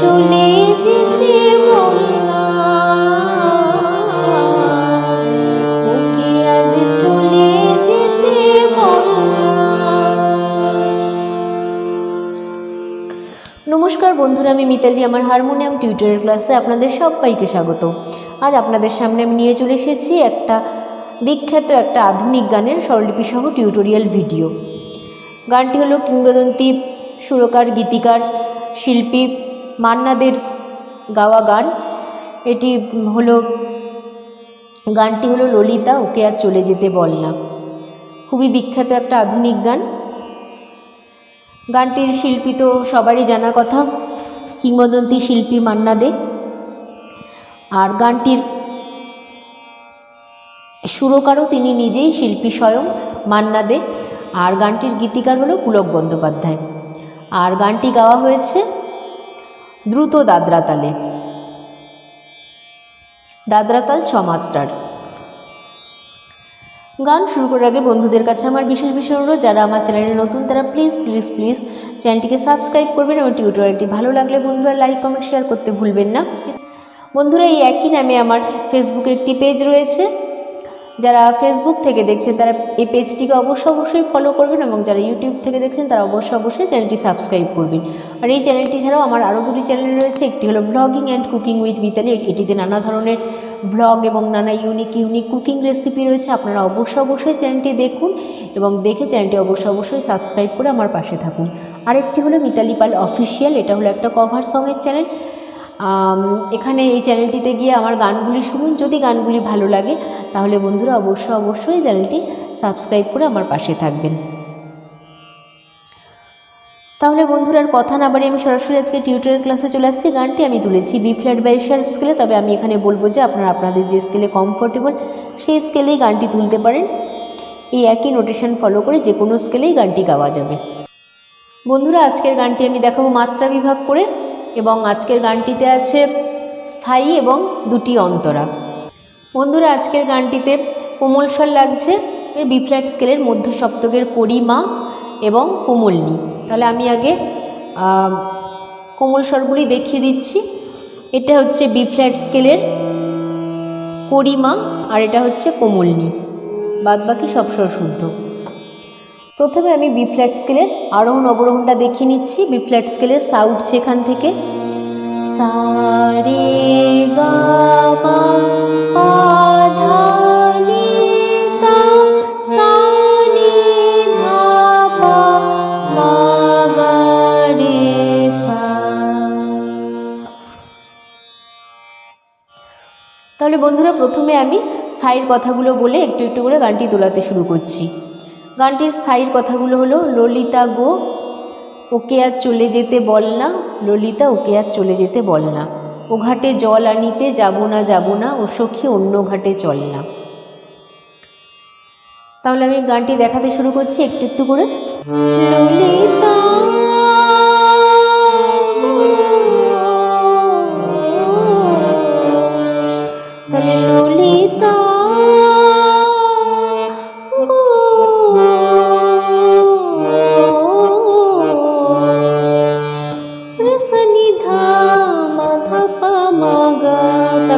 চলে যেতে নমস্কার বন্ধুরা আমি মিতালি আমার হারমোনিয়াম টিউটোরিয়াল ক্লাসে আপনাদের সবাইকে স্বাগত। আজ আপনাদের সামনে আমি নিয়ে চলে এসেছি একটা বিখ্যাত একটা আধুনিক গানের স্বরলিপিসহ টিউটোরিয়াল ভিডিও গানটি হলো কিংবদন্তি, সুরকার, গীতিকার, শিল্পী মান্নাদের গাওয়া গান। এটি হলো, গানটি হলো ললিতা, ওকে আর চলে যেতে বল না। খুবই বিখ্যাত একটা আধুনিক গান। গানটির শিল্পী তো সবারই জানা কথা, কিংবদন্তি শিল্পী মান্না দে আর গানটির সুরকারও তিনি নিজেই শিল্পী স্বয়ং মান্না দে। আর গানটির গীতিকার হলো পুলক বন্দ্যোপাধ্যায়। আর গানটি গাওয়া হয়েছে দ্রুত দাদরা তালে দাদরা তাল ছমাত্রার। গান শুরু করার আগে বন্ধুদের কাছে আমার বিশেষ বিশেষ অনুরোধ, যারা আমার চ্যানেলে নতুন তারা প্লিজ প্লিজ প্লিজ চ্যানেলটিকে সাবস্ক্রাইব করবেন এবং টিউটোরিয়ালটি ভালো লাগলে বন্ধুরা লাইক কমেন্ট শেয়ার করতে ভুলবেন না। বন্ধুরা, এই একই নামে আমার ফেসবুকে একটি পেজ রয়েছে। যারা ফেসবুক থেকে দেখছেন, তারা এই পেজটিকে অবশ্যই অবশ্যই ফলো করবেন এবং যারা ইউটিউব থেকে দেখছেন, তারা অবশ্যই অবশ্যই চ্যানেলটি সাবস্ক্রাইব করবেন। আর এই চ্যানেলটি ছাড়াও আমার আরও দুটি চ্যানেল রয়েছে। একটি হলো blogging and cooking with Mitali এটিতে নানা ধরনের ভ্লগ এবং নানা ইউনিক ইউনিক কুকিং রেসিপি রয়েছে। আপনারা অবশ্যই অবশ্যই চ্যানেলটি দেখুন এবং দেখে চ্যানেলটি অবশ্যই অবশ্যই সাবস্ক্রাইব করে আমার পাশে থাকুন। আরেকটি হলো মিতালি পাল অফিসিয়াল এটা হলো একটা কভার সঙের চ্যানেল এখানে এই চ্যানেলটিতে গিয়ে আমার গানগুলি শুনুন, যদি গানগুলি ভালো লাগে, তাহলে বন্ধুরা অবশ্যই অবশ্যই চ্যানেলটি সাবস্ক্রাইব করে আমার পাশে থাকবেন। তাহলে বন্ধুরার কথা না বাড়ি আমি সরাসরি আজকে টিউটোরিয়াল ক্লাসে চলে আসছি। গানটি আমি তুলেছি বি ফ্ল্যাট বাই শার্প স্কেলে তবে আমি এখানে বলব যে আপনারা আপনাদের যে স্কেলে কমফোর্টেবল সেই স্কেলেই গানটি তুলতে পারেন। এই একই নোটেশন ফলো করে যে কোনো স্কেলেই গানটি গাওয়া যাবে। বন্ধুরা, আজকের গানটি আমি দেখাবো মাত্রা বিভাগ করে। এবং আজকের গানটিতে আছে স্থায়ী এবং দুটি অন্তরা। বন্ধুরা, আজকের গানটিতে কোমল স্বর লাগছে, এর বি ফ্ল্যাট স্কেলের মধ্য সপ্তকের করিমা এবং কোমলনি তাহলে আমি আগে কোমল স্বরগুলি দেখিয়ে দিচ্ছি। এটা হচ্ছে বি ফ্ল্যাট স্কেলের করিমা আর এটা হচ্ছে কোমলনি বাদ বাকি সব স্বর শুদ্ধ। প্রথমে আমি বি ফ্ল্যাট স্কেলের আরোহণ অবরোহণটা দেখিয়ে নিচ্ছি। বি ফ্ল্যাট স্কেলের সা উঠছে এখান থেকে। সা রে গা মা পা নি সা সা নি ধা পা মা গা রে সা। তাহলে বন্ধুরা প্রথমে আমি স্থায়ীর কথাগুলো বলে একটু একটু করে গানটি তোলাতে শুরু করছি। গানটির স্থায়ীর কথাগুলো হলো, ললিতা গো, ওকে আর চলে যেতে বল না, ললিতা ওকে আর চলে যেতে বল না। ও ঘাটে জল আনিতে যাব না যাব না, ও সখী অন্য ঘাটে চল না। তাহলে আমি গানটি দেখাতে শুরু করছি একটু একটু করে। ললিতা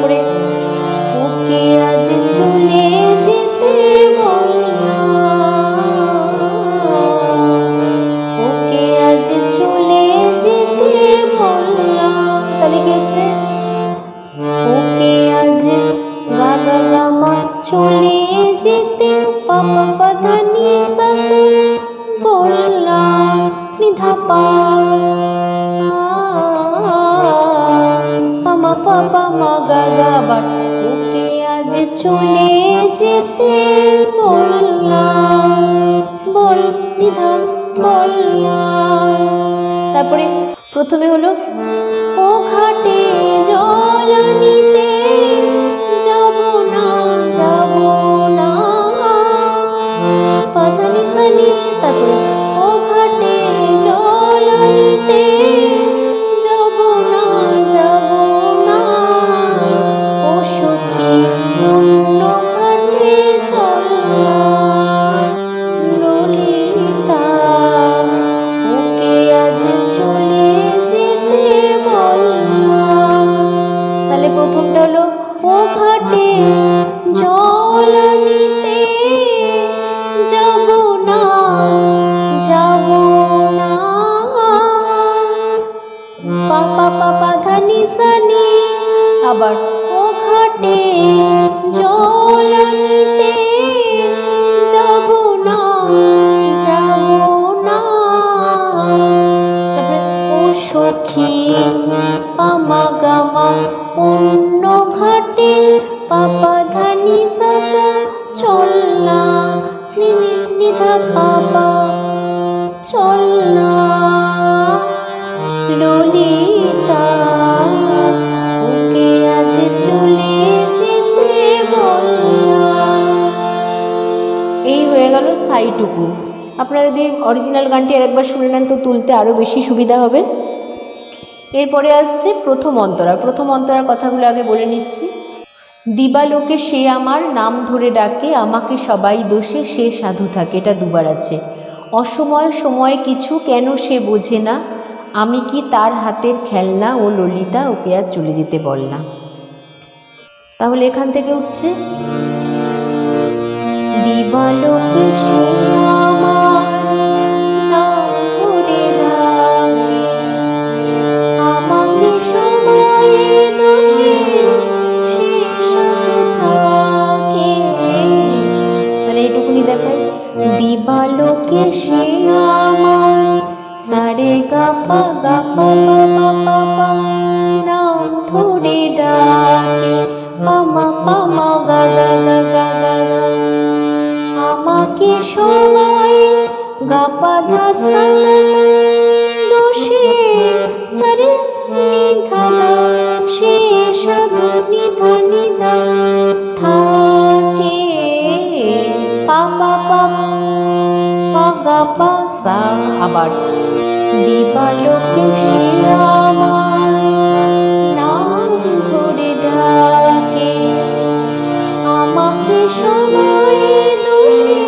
তারপরে ওকে আজ চলে যেতে ওকে আজ চলে যেতে তাহলে কি হচ্ছে? ওকে আজ গা গা গা মা চলে যেতে পাপা পাধা নি সাসে বললাম নিধা পাপা মা গাগা বাট ওকে আজ চলে যেতে বললাম বল নিধা বললাম তারপরে প্রথমে হলো, ও ঘাটে জল নিতে যাব সখী পামা গামা অন্য ঘাটে পাপা ধানি সাসা চল না নিধা পাপা চল না ললিতা, ওকে আজ চলে যেতে বল এই হয়ে গেল সাইটুকু আপনারা যদি অরিজিনাল গানটি আরেকবার শুনে নেন, তো তুলতে আরও বেশি সুবিধা হবে। এরপরে আসছে প্রথম অন্তরা। প্রথম অন্তরার কথাগুলো আগে বলে নিচ্ছি। দিবালোকে সে আমার, নাম ধরে ডাকে, আমাকে সবাই দোষে, সে সাধু থাকে। এটা দুবার আছে। অসময় সময় কিছু কেন সে বোঝে না। আমি কি তার হাতের খেলনা ও ললিতা ওকে আর চলে যেতে বল না তাহলে এখান থেকে উঠছে। দিবালোকে সে এইটুকুনি দেখাই দিবালোকে সে আমার সারে গা পা গা পা নাম ধরে ডাকে। পামা পামা গা গা গা গা গা আমাকে সবাই গাপা ধা সা সা সা দোষে সরে নিধা সে সাধু নিধা নিধা গা পা সা আবার দিবালোকে সে আমার নাম ধরে আমাকে সবাই দোষে,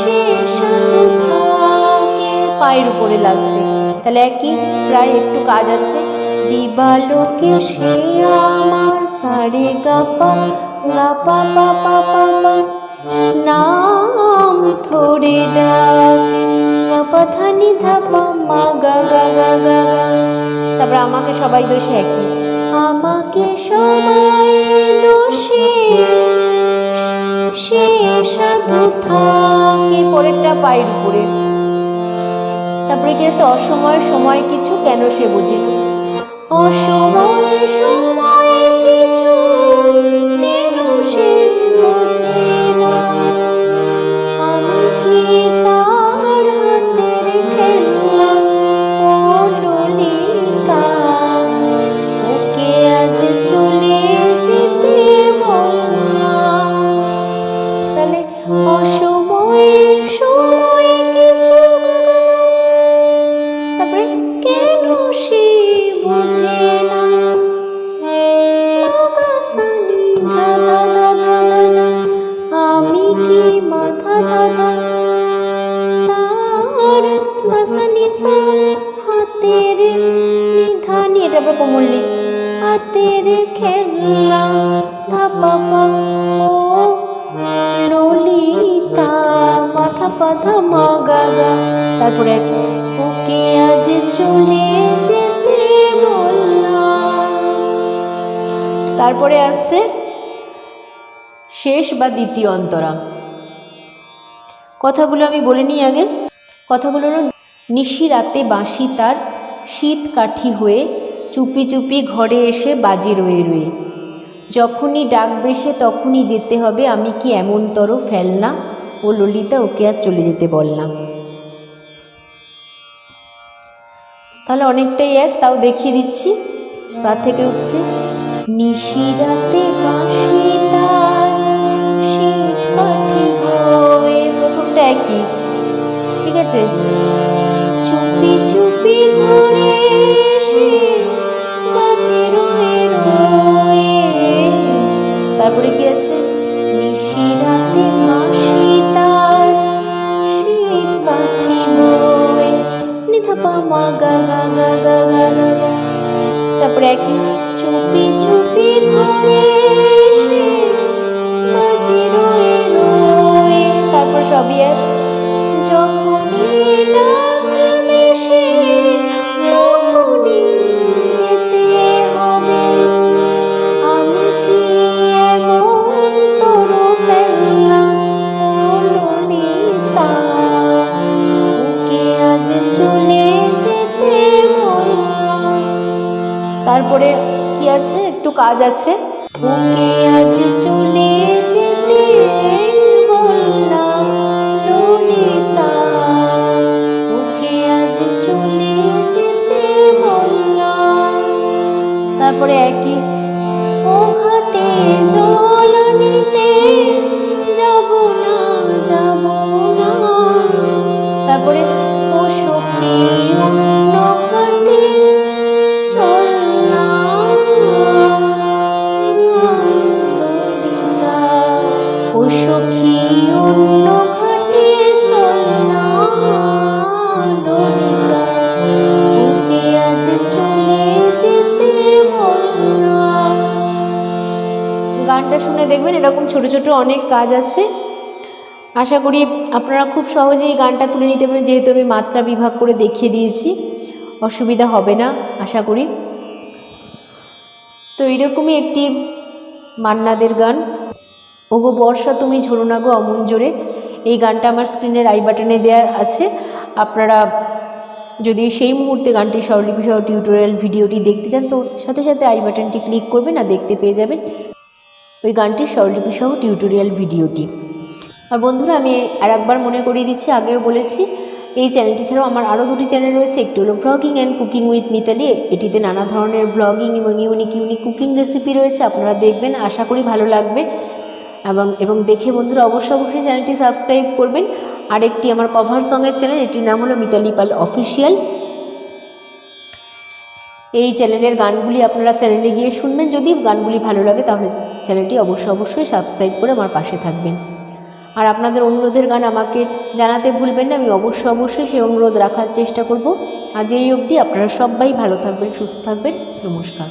সে সাথে থাকে। পায়ের উপরে লাস্টে তাহলে একই, প্রায় একটু কাজ আছে। দিবালোকে সে আমার, সারে গাপা গাপা পা পা পা পা নাম ধরে ডাকে গাপা ধানি ধাপা মা গা গা গা গা গা। তারপর আমাকে সবাই দোষে একই। আমাকে সবাই দোষে, সে সাধু থাকে পরেরটা পায়ের উপরে। তারপরে কি আছে? অসময় সময় কিছু কেন সে বোঝে অসময় সময় কিছু আবার কোমল্লি হাতের খেলনা ধাপা তারপরে এক, ওকে আজ চলে যেতে বললাম। তারপরে আসছে শেষ বা দ্বিতীয় অন্তরা কথাগুলো আমি বলে নিই আগে। কথাগুলো নিশি রাতে বাঁশি তার শীত কাঠি হয়ে চুপি চুপি ঘরে এসে বাজি রয়ে রয়ে যখনই ডাকবে সে তখনই যেতে হবে, আমি কি এমনতর ফেলনা? ও ললিতা, ওকে আর চলে যেতে বললাম। তাহলে অনেকটাই এক, তাও দেখিয়ে দিচ্ছি। সাত থেকে উঠছে। নিশিরাতে প্রথমটা একই। ঠিক আছে? চুপি চুপি ঘরে দিয়ে। যেতে তারপরে কি আছে? একটু কাজ আছে। ওকে আজ চলে যেতে তারপরে একই। ও ঘাটে জল নিতে যাব না যাব না। তারপরে ও সখী শুনে দেখবেন এরকম ছোট ছোট অনেক কাজ আছে। আশা করি আপনারা খুব সহজেই গানটা তুলে নিতে পারেন, যেহেতু আমি মাত্রা বিভাগ করে দেখিয়ে দিয়েছি। অসুবিধা হবে না, আশা করি। তো এরকমই একটি মান্নাদের গান। ওগো বর্ষা, তুমি ঝরো না গো অমন জোরে। এই গানটা আমার স্ক্রিনের আই বাটনে দেওয়া আছে। আপনারা যদি সেই মুহূর্তে গানটি স্বরলিপি সহ টিউটোরিয়াল ভিডিওটি দেখতে চান, তো সাথে সাথে আই বাটনটি ক্লিক করবেন আর দেখতে পেয়ে যাবেন। ওই গানটির স্বরলিপি সহ টিউটোরিয়াল ভিডিওটি। আর বন্ধুরা, আমি আর একবার মনে করিয়ে দিচ্ছি, আগেও বলেছি, এই চ্যানেলটি ছাড়াও আমার আরও দুটি চ্যানেল রয়েছে, একটি হলো vlogging and cooking with Mitali এটিতে নানা ধরনের ভ্লগিং এবং ইউনিক ইউনিক কুকিং রেসিপি রয়েছে, আপনারা দেখবেন, আশা করি ভালো লাগবে। এবং এবং দেখে বন্ধুরা অবশ্যই অবশ্যই চ্যানেলটি সাবস্ক্রাইব করবেন। আরেকটি আমার কভার সঙ্গের চ্যানেল এটির নাম হলো মিতালি পাল অফিসিয়াল এই চ্যানেলের গানগুলি আপনারা চ্যানেলে গিয়ে শুনবেন। যদি গানগুলি ভালো লাগে তাহলে চ্যানেলটি অবশ্যই অবশ্যই সাবস্ক্রাইব করে আমার পাশে থাকবেন। আর আপনাদের অনুরোধের গান আমাকে জানাতে ভুলবেন না, আমি অবশ্যই অবশ্যই সেই অনুরোধ রাখার চেষ্টা করব। আজ এই অবধি আপনারা সবাই ভালো থাকবেন, সুস্থ থাকবেন। নমস্কার।